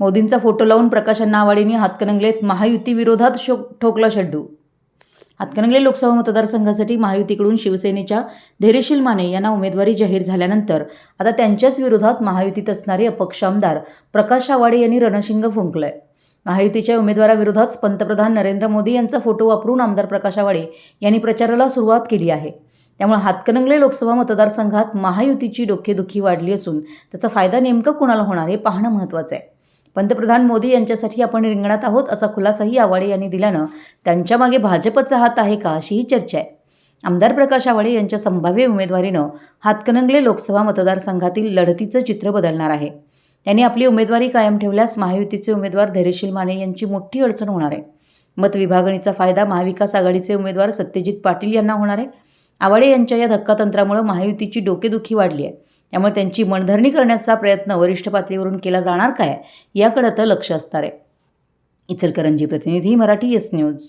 मोदींचा फोटो लावून प्रकाश अण्णा आवाडेंनी हातकणंगलेत महायुती विरोधात शो ठोकला शड्डू. हातकणंगले लोकसभा मतदारसंघासाठी महायुतीकडून शिवसेनेच्या धैर्यशील माने यांना उमेदवारी जाहीर झाल्यानंतर आता त्यांच्याच विरोधात महायुतीत असणारे अपक्ष आमदार प्रकाश आवाडे यांनी रणशिंग फुंकलंय. महायुतीच्या उमेदवाराविरोधात पंतप्रधान नरेंद्र मोदी यांचा फोटो वापरून आमदार प्रकाश आवाडे यांनी प्रचाराला सुरुवात केली आहे. त्यामुळे हातकणंगले लोकसभा मतदारसंघात महायुतीची डोकेदुखी वाढली असून त्याचा फायदा नेमकं कुणाला होणार हे पाहणं महत्त्वाचं आहे. पंतप्रधान मोदी यांच्यासाठी आपण रिंगणात आहोत असा खुलासाही आवाडे यांनी दिल्यानं त्यांच्यामागे भाजपचा हात आहे का अशीही चर्चा आहे. आमदार प्रकाश आवाडे यांच्या संभाव्य उमेदवारीनं हातकणंगले लोकसभा मतदारसंघातील लढतीचं चित्र बदलणार आहे. त्यांनी आपली उमेदवारी कायम ठेवल्यास महायुतीचे उमेदवार धैर्यशील माने यांची मोठी अडचण होणार आहे. मतविभागणीचा फायदा महाविकास आघाडीचे उमेदवार सत्यजित पाटील यांना होणार आहे. आवाडे यांच्या या धक्कातंत्रामुळे महायुतीची डोकेदुखी वाढली आहे. त्यामुळे त्यांची मनधरणी करण्याचा प्रयत्न वरिष्ठ पातळीवरून केला जाणार काय? याकडे आता लक्ष असणार आहे. इचलकरंजी प्रतिनिधी मराठी एस न्यूज.